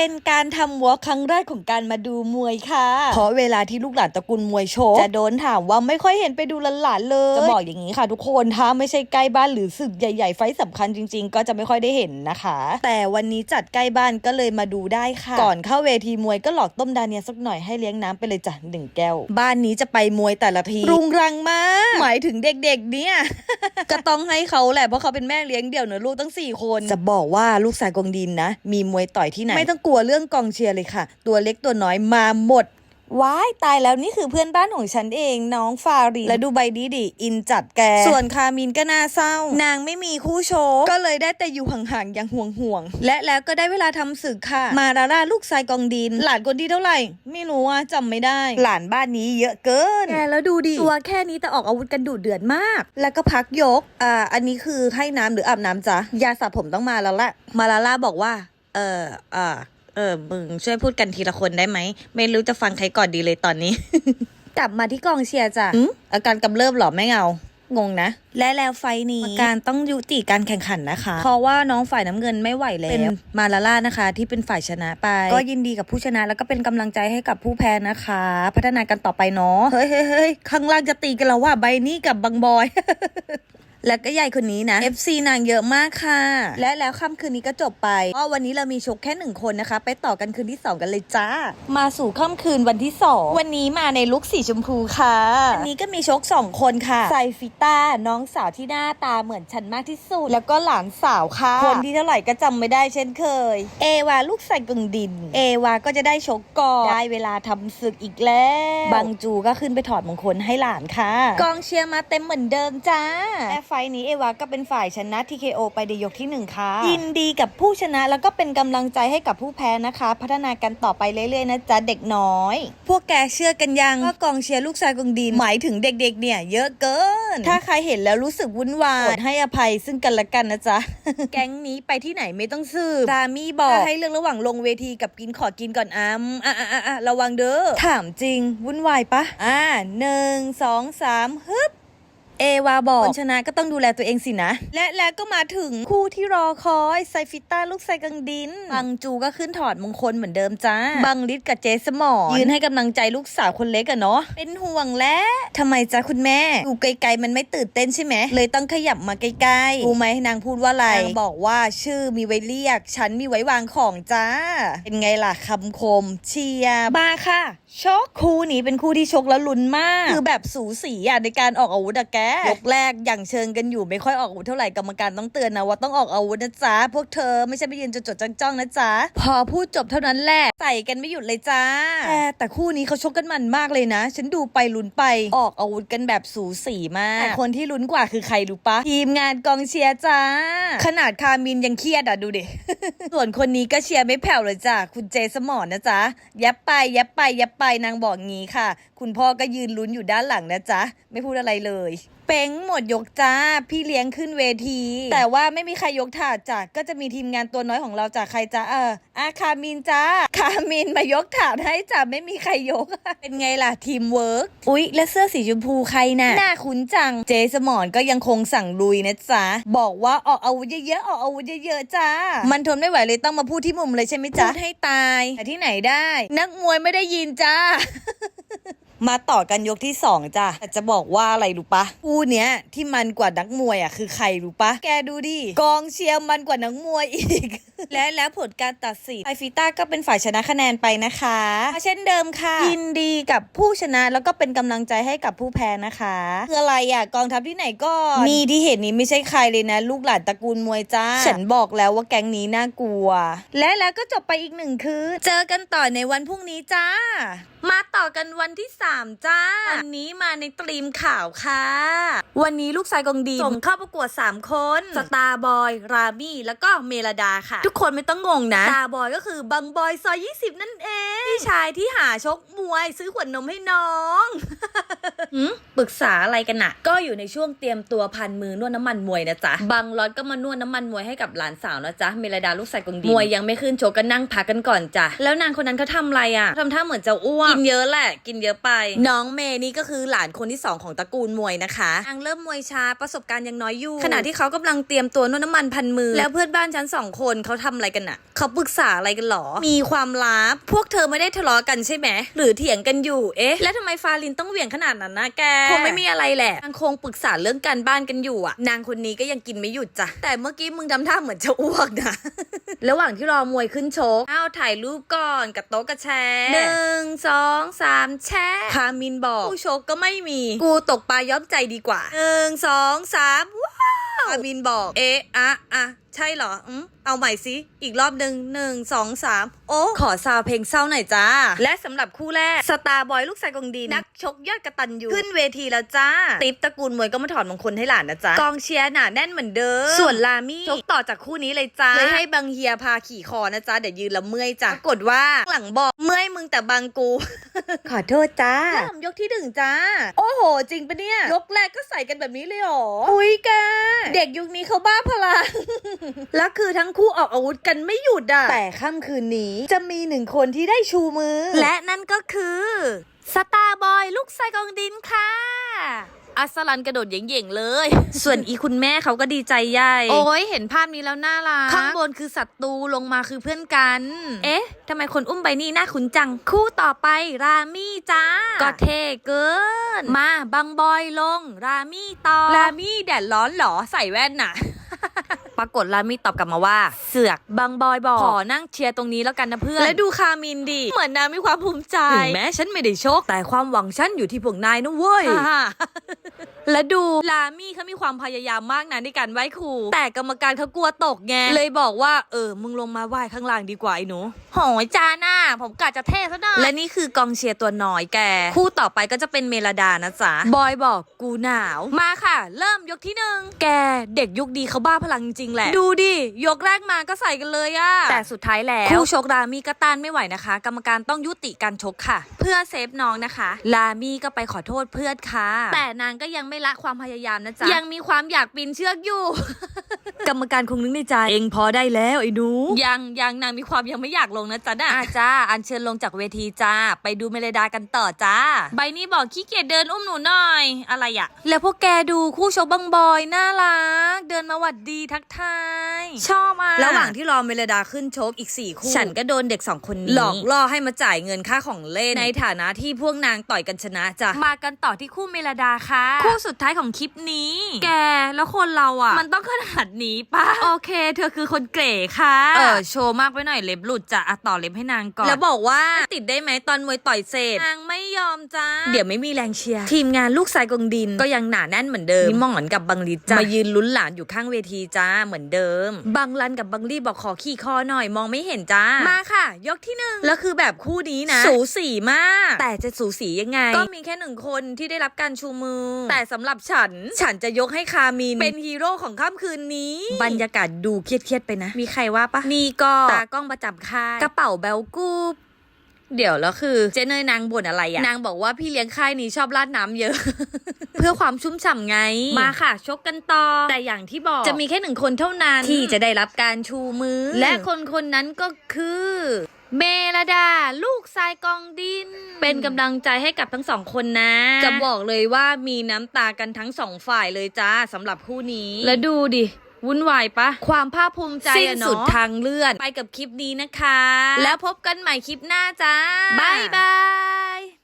เป็นการทำวอล์กครั้งแรกของการมาดูมวยค่ะ เพราะเวลาที่ลูกหลานตระกูลมวยโชว์จะโดนถามว่าไม่ค่อยเห็นไปดูหลานๆเลย จะบอกอย่างนี้ค่ะ ทุกคนถ้าไม่ใช่ใกล้บ้านหรือศึกใหญ่ๆ ไฟต์สำคัญจริง ๆ ก็จะไม่ค่อยได้เห็นนะคะ แต่วันนี้จัดใกล้บ้านก็เลยมาดูได้ค่ะ ก่อนเข้าเวทีมวยก็หลอกต้มดาเนียสักหน่อยให้เลี้ยงน้ำไปเลยจ้ะหนึ่งแก้ว บ้านนี้จะไปมวยแต่ละที รุงรังมาก หมายถึงเด็กๆ เนี่ย ก็ต้องให้เขาแหละเพราะเขาเป็นแม่เลี้ยงเดี่ยวเนอะลูกตั้งสี่คน จะบอกว่าลูกสายกองดินนะ มีมวยต่อยที่ไหนไม่ต้องกลัวเรื่องกองเชียร์เลยค่ะ ตัวเล็กตัวน้อยมาหมดว้ายตายแล้วนี่คือเพื่อนบ้านของฉันเองน้องฟารีและดูใบดีดิอินจัดแก ส่วนคามินก็น่าเศร้า นางไม่มีคู่โชว์ก็เลยได้แต่อยู่ห่างๆอย่างห่วงห่วงๆและแล้วก็ได้เวลาทำศึกค่ะ มาราล่าลูกชายกองดิน หลานคนที่เท่าไหร่ ไม่รู้อะจำไม่ได้ หลานบ้านนี้เยอะเกินแกแล้วดูดิตัวแค่นี้แต่ออกอาวุธกันดุเดือดมาก แล้วก็พักยกอ่าอันนี้คือให้น้ำหรืออาบน้ำจ๊ะยาสระผมต้องมาแล้วละมาราล่าบอกว่า เอออ่า เออมึงช่วยพูดกันทีละคนได้ไหม ไม่รู้จะฟังใครก่อนดีเลยตอนนี้ กลับมาที่กองเชียร์จ้ะอาการกำเริบเหรอไม่เอางงนะ และแล้วไฟล์นี้การต้องยุติการแข่งขันนะคะ เพราะว่าน้องฝ่ายน้ำเงินไม่ไหวแล้วเป็นมาลาล่านะคะ ที่เป็นฝ่ายชนะไป ก็ยินดีกับผู้ชนะแล้วก็เป็นกำลังใจให้กับผู้แพ้นะคะ พัฒนากันต่อไปเนาะเฮ้ยเฮ้ยเฮ้ยข้างล่างจะตีกันแล้วว่าใบนี้กับบังบอย แล้วก็ใหญ่คนนี้นะ FC นางเยอะมากค่ะ และแล้วค่ำคืนนี้ก็จบไปก็วันนี้เรามีชกแค่หนึ่งคนนะคะ ไปต่อกันคืนที่ 2 กันเลยจ้า มาสู่ค่ำคืนวันที่ 2 วันนี้มาในลุคสีชมพูค่ะวันนี้ก็มีชก 2 คนค่ะไซฟิต้าน้องสาวที่หน้าตาเหมือนฉันมากที่สุด แล้วก็หลานสาวค่ะ คนที่เท่าไหร่ก็จำไม่ได้เช่นเคย เอวาลูกใส่กึ่งดิน เอวาก็จะได้ชกก่อนได้เวลาทำศึกอีกแล้วบังจูก็ขึ้นไปถอดมงคลให้หลานค่ะ กองเชียร์มาเต็มเหมือนเดิมจ้าและไฟล์นี้เอวาก็เป็นฝ่ายชนะ TKO ไปในยกที่หนึ่งค่ะ ยินดีกับผู้ชนะแล้วก็เป็นกำลังใจให้กับผู้แพ้นะคะ พัฒนากันต่อไปเรื่อยๆนะจ๊ะเด็กน้อย พวกแกเชื่อกันยังว่ากองเชียร์ลูกชายกองดินหมายถึงเด็กๆ เนี่ยเยอะเกิน ถ้าใครเห็นแล้วรู้สึกวุ่นวายโปรดให้อภัยซึ่งกันและกันนะจ๊ะแก๊งนี้ไปที่ไหนไม่ต้องสืบซามี่บอกให้เลือกระหว่างลงเวทีกับกินขอกินก่อนอ้ำอะอะอะอะระวังเด้อถามจริงวุ่นวายปะอ่าหนึ่งสองสามฮึบ เอวาบอกคนชนะก็ต้องดูแลตัวเองสินะ และแล้วก็มาถึงคู่ที่รอคอยไซฟิต้าลูกไซกังดิน บังจูก็ขึ้นถอดมงคลเหมือนเดิมจ้า บังลิศกับเจสมอนยืนให้กำลังใจลูกสาวคนเล็กอะเนาะ เป็นห่วงและทำไมจ้าคุณแม่ อยู่ไกลๆมันไม่ตื่นเต้นใช่ไหม เลยต้องขยับมาใกล้ๆรู้ไหมนางพูดว่าอะไรนางบอกว่าชื่อมีไว้เรียก ฉันมีไว้วางของจ้า เป็นไงล่ะคำคม เชียร์มาค่ะชกคู่นี้เป็นคู่ที่ชกแล้วลุ้นมาก คือแบบสูสีอะในการออกอาวุธอะแกยกแรกอย่างเชิงกันอยู่ไม่ค่อยออกอาวุธเท่าไหร่กรรมการต้องเตือนนะว่าต้องออกอาวุธนะจ๊ะพวกเธอไม่ใช่ไปยืนจดๆจ้องๆนะจ๊ะพอพูดจบเท่านั้นแหละใส่กันไม่หยุดเลยจ้าแต่แต่คู่นี้เขาชกกันมันมากเลยนะ ฉันดูไปลุ้นไปออกอาวุธกันแบบสูสีมากแต่คนที่ลุ้นกว่าคือใครรู้ปะทีมงานกองเชียร์จ้า ขนาดคามินยังเครียดอะดูดิส่วนคนนี้ก็เชียร์ไม่แผ่วเลยจ้ะคุณเจสมอนนะจ๊ะยับไปยับไปยับไปนางบอกงี้ค่ะ คุณพ่อก็ยืนลุ้นอยู่ด้านหลังนะจ๊ะไม่พูดอะไรเลย เป้งหมดยกจ้า พี่เลี้ยงขึ้นเวที แต่ว่าไม่มีใครยกถาดจ้ะก็จะมีทีมงานตัวน้อยของเราจ้ะใครจ้ะเอออาคามินจ้าคามินมายกถาดให้จ้ะไม่มีใครยก เป็นไงล่ะทีมเวิร์กอุ๊ย แล้วเสื้อสีชมพูใครน่ะน่าคุ้นจังเจสมอนก็ยังคงสั่งลุยนะจ๊ะบอกว่าออกอาวุธเยอะๆออกอาวุธเยอะๆจ้า มันทนไม่ไหวเลยต้องมาพูดที่มุมเลยใช่ไหมจ๊ะพูดให้ตายแต่ที่ไหนได้ นักมวยไม่ได้ยินจ้า มาต่อกันยกที่สองจ้ะแต่จะบอกว่าอะไรรู้ปะคู่เนี้ยที่มันกว่านักมวยอะคือใครรู้ปะแกดูดิกองเชียร์มันกว่านักมวยอีก และแล้วผลการตัดสินไอฟิต้าก็เป็นฝ่ายชนะคะแนนไปนะคะเช่นเดิมค่ะ ยินดีกับผู้ชนะแล้วก็เป็นกำลังใจให้กับผู้แพ้นะคะคืออะไรอะกองทัพที่ไหนก็นี่ที่เห็นนี้ไม่ใช่ใครเลยนะ ลูกหลานตระกูลมวยจ้าฉันบอกแล้วว่าแก๊งนี้น่ากลัว และแล้วก็จบไปอีกหนึ่งคืนเจอกันต่อในวันพรุ่งนี้จ้า มาต่อกันวันที่3 จ้า วันนี้มาในตรีมข่าวค่ะ วันนี้ลูกชายกองดีส่งเข้าประกวด 3 คน สตาร์บอย รามี่ แล้วก็เมลดาค่ะ ทุกคนไม่ต้องงงนะ สตาร์บอยก็คือบังบอยซอย 20 นั่นเอง พี่ชายที่หาชกมวยซื้อขวดนมให้น้องหืมปรึกษาอะไรกันน่ะก็อยู่ในช่วงเตรียมตัวพันมือนวดน้ำมันมวยนะจ๊ะ บางล็อตก็มานวดน้ำมันมวยให้กับหลานสาวนะจ๊ะ เมลดาลูกชายกองดี มวยยังไม่ขึ้นโชกก็นั่งพักกันก่อนจ้ะ แล้วนางคนนั้นเขาทำอะไรอะทำท่าเหมือนจะอ้วก กินเยอะแหละ กินเยอะไปน้องเมย์นี่ก็คือหลานคนที่สองของตระกูลมวยนะคะนางเริ่มมวยช้าประสบการณ์ยังน้อยอยู่ ขณะที่เขากำลังเตรียมตัวนวดน้ำมันพันมือ แล้วเพื่อนบ้านฉันสองคนเขาทำอะไรกันน่ะเขาปรึกษาอะไรกันหรอ มีความลับ พวกเธอไม่ได้ทะเลาะกันใช่ไหม หรือเถียงกันอยู่ เอ๊ะ แล้วทำไมฟาลินต้องเหวี่ยงขนาดนั้นนะแก คงไม่มีอะไรแหละ นางคงปรึกษาเรื่องการบ้านกันอยู่อะนางคนนี้ก็ยังกินไม่หยุดจ้ะ แต่เมื่อกี้มึงทำท่าเหมือนจะอ้วกนะ ระหว่างที่รอมวยขึ้นชก อ้าวถ่ายรูปก่อนกับโต๊ะกับแชร์หนึ่งสองสามแชร์คามินบอกผู้ชกก็ไม่มี กูตกปลาย้อมใจดีกว่าหนึ่งสองสามว้าวคามินบอก เอ๊ะอะอะใช่เหรออืมเอาใหม่สิ อีกรอบหนึ่งหนึ่งสองสามโอ้ ขอซาวเพลงเศร้าหน่อยจ้า และสำหรับคู่แรก สตาร์บอยลูกชายกองดี นักชกยอดกระตันยูขึ้นเวทีแล้วจ้า ติ๊บตระกูลมวยก็มาถอดมงคลให้หลานนะจ๊ะกองเชียร์หนาแน่นเหมือนเดิม ส่วนลามี่ชกต่อจากคู่นี้เลยจ้าเลยให้บังเฮียพาขี่คอนะจ๊ะเดี๋ยวยืนแล้วเมื่อยจ้ะปรากฏว่าหลังบอกเมื่อยมึงแต่บังกู ขอโทษจ้าเริ่มยกที่หนึ่งจ้า โอ้โห จริงปะเนี่ย ยกแรกก็ใส่กันแบบนี้เลยเหรอ อุ้ยแกเด็กยุคนี้เขาบ้าพลังแล้วคือทั้งคู่ออกอาวุธกันไม่หยุดอะแต่ค่ำคืนนี้จะมีหนึ่งคนที่ได้ชูมือ และนั่นก็คือสตาร์บอยลูกชายกองดินค่ะอัสลันกระโดดเหย่งๆเลย ส่วนอีคุณแม่เขาก็ดีใจใหญ่ โอ้ยเห็นภาพนี้แล้วน่ารัก ข้างบนคือศัตรูลงมาคือเพื่อนกัน เอ๊ะทำไมคนอุ้มใบนี่น่าคุ้นจัง คู่ต่อไปรามี่จ้า ก็เท่เกิน มาบังบอยลง รามี่ต่อ รามี่แดดร้อนเหรอใส่แว่นน่ะ ปรากฏรามี่ตอบกลับมาว่า เสือกบางบอยบอกขอนั่งเชียร์ตรงนี้แล้วกันนะเพื่อน และดูคามินดิเหมือนนางมีความภูมิใจ ถึงแม้ฉันไม่ได้โชค แต่ความหวังฉันอยู่ที่พวกนายนะเว้ย และดูลามี่เขามีความพยายามมากนะในการไหว้ครู แต่กรรมการเขากลัวตกไงเลยบอกว่าเออมึงลงมาไหว้ข้างล่างดีกว่าไอ้หนูโหยจาน่าผมกะจะเท่ซะหน่อยและนี่คือกองเชียร์ตัวน้อยแก คู่ต่อไปก็จะเป็นเมลดานะจ๊ะบอยบอกกูหนาว มาค่ะ เริ่มยกที่หนึ่งแกเด็กยุคดีเขาบ้าพลังจริงๆแหละ ดูดิยกแรกมาก็ใส่กันเลยอะแต่สุดท้ายแล้วคู่ชกรามี่ก็ต้านไม่ไหวนะคะ กรรมการต้องยุติการชกค่ะ เพื่อเซฟน้องนะคะลามี่ก็ไปขอโทษเพื่อนค่ะแต่นางก็ยังไม่ละความพยายามนะจ๊ะ ยังมีความอยากปีนเชือกอยู่ กรรมการคงนึกในใจ เองพอได้แล้วไอ้หนูยังยังนางมีความยังไม่อยากลงนะจ๊ะน่ะอาจ้าอันเชิญลงจากเวทีจ้า ไปดูเมเลดากันต่อจ้า ใบนี้บอกขี้เกียจเดินอุ้มหนูหน่อย อะไรอะแล้วพวกแกดูคู่ชกบังบอยน่ารัก เดินมาหวัดดีทักทาย ชอบอะ ระหว่างที่รอเมเลดาขึ้นชกอีกสี่คู่ ฉันก็โดนเด็กสองคนนี้หลอกล่อให้มาจ่ายเงินค่าของเล่นในฐานะที่พวกนางต่อยกันชนะจ้ะมากันต่อที่คู่เมลดาค่ะ คู่สุดท้ายของคลิปนี้ แกแล้วคนเราอะ มันต้องขนาดนี้ปะโอเค เธอคือคนเก๋ค่ะ เออโชว์มากไปหน่อยเล็บหลุดจ้ะอะต่อเล็บให้นางก่อน แล้วบอกว่าติดได้ไหมตอนมวยต่อยเสร็จนางไม่ยอมจ้าเดี๋ยวไม่มีแรงเชียร์ทีมงานลูกสายกองดินก็ยังหนาแน่นเหมือนเดิมมีหมอนกับบังลิจ้ามายืนลุ้นหลานอยู่ข้างเวทีจ้าเหมือนเดิม บังลันกับบังลี่บอกขอขี่คอหน่อยมองไม่เห็นจ้า มาค่ะ ยกที่หนึ่งแล้วคือแบบคู่นี้นะ สูสีมาก แต่จะสูสียังไง ก็มีแค่หนึ่งคนที่ได้รับการชูมือ แต่สำหรับฉัน ฉันจะยกให้คามิน เป็นฮีโร่ของค่ำคืนนี้ บรรยากาศดูเครียดๆไปนะ มีใครว่าปะนีก็ตากล้องประจำค่ายกระเป๋าแบลกูบ เดี๋ยวแล้วคือเจเนยนางบ่นอะไรอะนางบอกว่าพี่เลี้ยงค่ายนี้ชอบราดน้ำเยอะ เพื่อความชุ่มฉ่ำไง มาค่ะ ชกกันต่อ แต่อย่างที่บอกจะมีแค่หนึ่งคนเท่านั้น ที่จะได้รับการชูมือ และคนคนนั้นก็คือ เมลดา ลูกทรายกองดิน เป็นกำลังใจให้กับทั้งสองคนนะ จะบอกเลยว่ามีน้ำตากันทั้งสองฝ่ายเลยจ้าสำหรับคู่นี้ แล้วดูดิ วุ่นวายปะความภาคภูมิใจสิ้นสุดทางเลื่อน ไปกับคลิปนี้นะคะ แล้วพบกันใหม่คลิปหน้าจ้าบ๊ายบาย